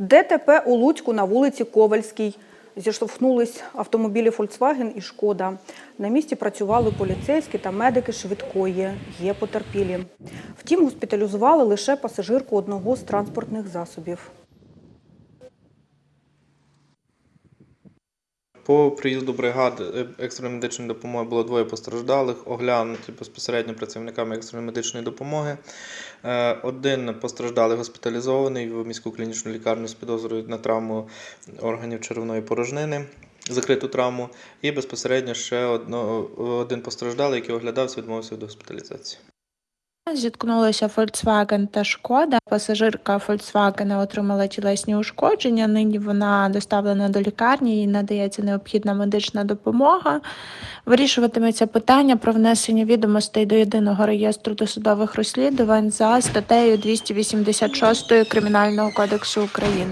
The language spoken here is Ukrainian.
ДТП у Луцьку на вулиці Ковальській. Зіштовхнулись автомобілі Volkswagen і Шкода. На місці працювали поліцейські та медики швидкої. Є потерпілі. Втім, госпіталізували лише пасажирку одного з транспортних засобів. По приїзду бригади е, екстреної медичної допомоги було двоє постраждалих, оглянуті безпосередньо працівниками екстреної медичної допомоги. Е, Один постраждалий госпіталізований в міську клінічну лікарню з підозрою на травму органів черевної порожнини, закриту травму, і безпосередньо ще одно, один постраждалий, який оглядався, відмовився від госпіталізації. Зіткнулися Volkswagen та Шкода. Пасажирка Volkswagen отримала тілесні ушкодження. Нині вона доставлена до лікарні, їй надається необхідна медична допомога. Вирішуватиметься питання про внесення відомостей до єдиного реєстру досудових розслідувань за статтею 286 Кримінального кодексу України.